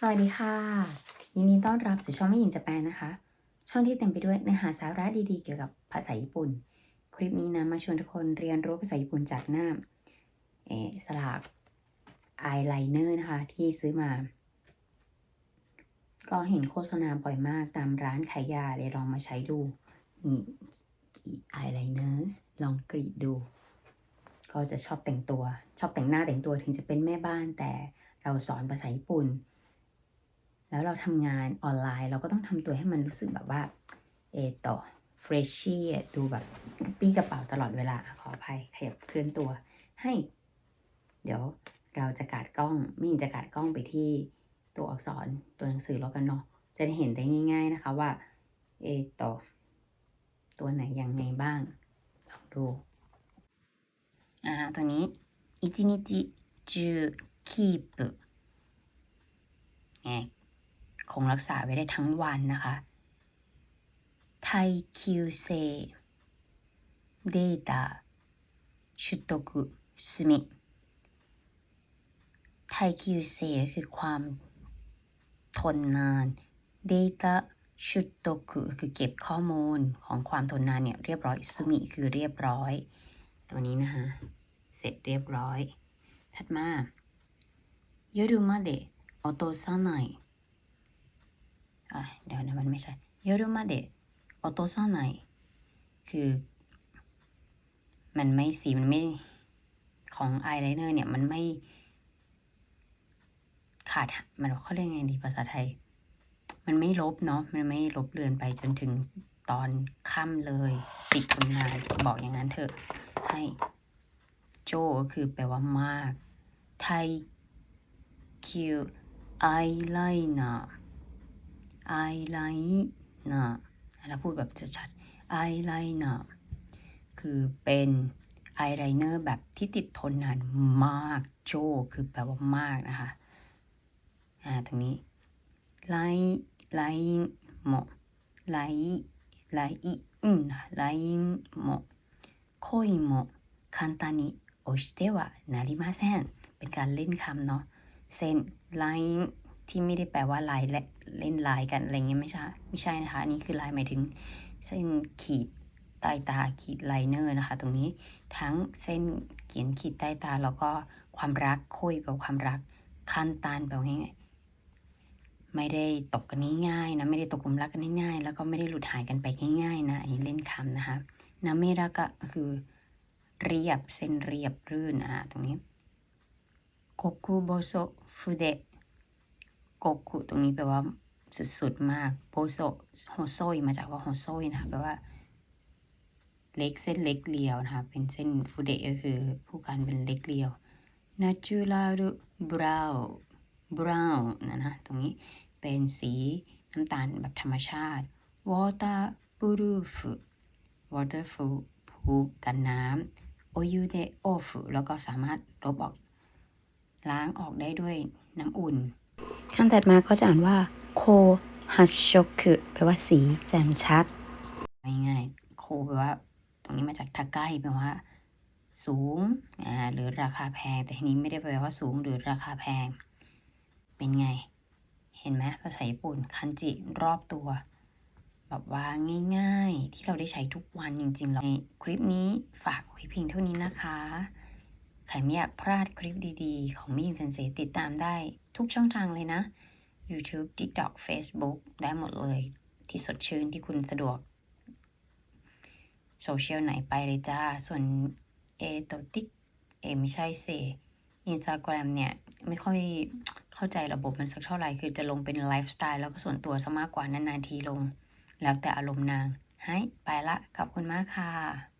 สวัสดีค่ะ ยินดีต้อนรับสู่ช่องไม่หญิงจะแปลนะคะ ช่องที่เต็มไปด้วยเนื้อหาสาระดีๆ เกี่ยวกับภาษาญี่ปุ่น คลิปนี้นะมาชวนทุกคนเรียนรู้ภาษาญี่ปุ่นจากหน้าเออสลากอายไลเนอร์นะคะ ที่ซื้อมา ก็เห็นโฆษณาบ่อยมากตามร้านขายยาเลยลองมาใช้ดูนี่อายไลเนอร์ลองกรีดดู ก็จะชอบแต่งตัว ชอบแต่งหน้าแต่งตัวถึงจะเป็นแม่บ้านแต่เราสอนภาษาญี่ปุ่น แล้วเราทำงานออนไลน์ เราก็ต้องทำตัวให้มันรู้สึกแบบว่า เออต่อเฟรชชี่ดูแบบกระปี้กระเป๋าตลอดเวลา ขออภัยขยับเคลื่อนตัวให้ เดี๋ยวเราจะกาดกล้องไม่ยินจะกาดกล้องไปที่ตัวอักษรตัวหนังสือแล้วกันเนาะจะได้เห็นได้ง่าย ๆนะคะว่า เออต่อ ตัวไหนยังไงบ้างลองดู อ่าตัวนี้一日中キープไง คงรักษาไว้ได้ทั้งวันนะคะไทคิวเซเดต้าชุดตกุสมิไทคิวเซคือความทนนาน Data ชุดตกุคือเก็บข้อมูลของความทนนานเนี่ยเรียบร้อยสมิคือเรียบร้อย ตัวนี้นะคะ เสร็จเรียบร้อย ถัดมา夜まで落とさない อ่ะเดี๋ยวนะมันไม่ใช่夜まで落とさないคือ มันไม่สีมันไม่ของอายไลเนอร์เนี่ย มันไม่ขาดมันเขาเรียกไงดีภาษาไทย มันไม่ลบเนาะมันไม่ลบเลือนไปจนถึงตอนค่ำเลย ปิดทำงานบอกอย่างนั้นเถอะ ให้ โจก็คือแปลว่ามาก ไทคิวไอไลเนอร์ ไอไลเนอร์แล้วพูดแบบชัดๆไอไลเนอร์คือเป็นไอไลเนอร์แบบที่ติดทนนานมากโจคือแปลว่ามากนะคะอ่าตรงนี้ไลไลโมไลไลอืมไลโมโคยโมคันตานิโอชิเตวะนาริมาเซนเป็นการเล่นคำเนาะเส้นไลน์ ที่ไม่ได้แปลว่าลายและเล่นลายกันอะไรเงี้ยไม่ใช่ไม่ใช่นะคะอันนี้คือลายหมายถึง เส้นขีดใต้ตาขีดไลเนอร์นะคะ ตรงนี้ทั้งเส้นเขียนขีดใต้ตาแล้วก็ความรักคุยแปลว่าความรักคันตานแปลว่าไงไม่ได้ตกกันง่ายๆนะไม่ได้ตกหลุมรักกันง่ายๆ แล้วก็ไม่ได้หลุดหายกันไปง่ายๆนะอันนี้เล่นคำนะคะนาเมรากะคือเรียบเส้นเรียบรื่นอะตรงนี้โกคุโบโซฟุเดะ โกคุตรงนี้แปลว่าสุดๆมากโบโซโฮโซยมาจากว่าโฮโซยนะคะแปลว่า เล็กเส้นเล็กเรียวนะคะเป็นเส้นฟุเดะก็คือผู้กันเป็นเล็กเรียว natural brown brown นะนะตรงนี้เป็นสีน้ำตาลแบบธรรมชาติ waterproof waterproof ผูกันน้ำโอยูเดโอฟแล้วก็สามารถลบออกล้างออกได้ด้วยน้ำอุ่น คำถัดมาก็จะอ่านว่าโคฮัชโชคุแปลว่าสีแจ่มชัด ง่ายๆโคแปลว่า ตรงนี้มาจากทาใกล้แปลว่า สูงอ่าหรือราคาแพง แต่ทีนี้ไม่ได้แปลว่าสูงหรือราคาแพง เป็นไง เห็นไหมภาษาญี่ปุ่นคันจิรอบตัว แบบว่าง่าย ๆ ที่เราได้ใช้ทุกวันจริงๆเราในคลิปนี้ฝากไว้เพียงเท่านี้นะคะ ใครไม่อยากพลาดคลิปดีๆ ของมิ่งเซนเซติดตามได้ทุกช่องทางเลยนะ YouTube TikTok Facebook ได้หมดเลย ที่สดชื่นที่คุณสะดวก โซเชียลไหนไปเลยจ้า ส่วนเอตัวติ๊กเอไม่ใช่เซอินสตาแกรมเนี่ย ไม่ค่อยเข้าใจระบบมันสักเท่าไหร่ คือจะลงเป็นไลฟ์สไตล์แล้วก็ส่วนตัวซะมากกว่านานๆทีลง แล้วแต่อารมณ์นางให้ไปละขอบคุณมากค่ะ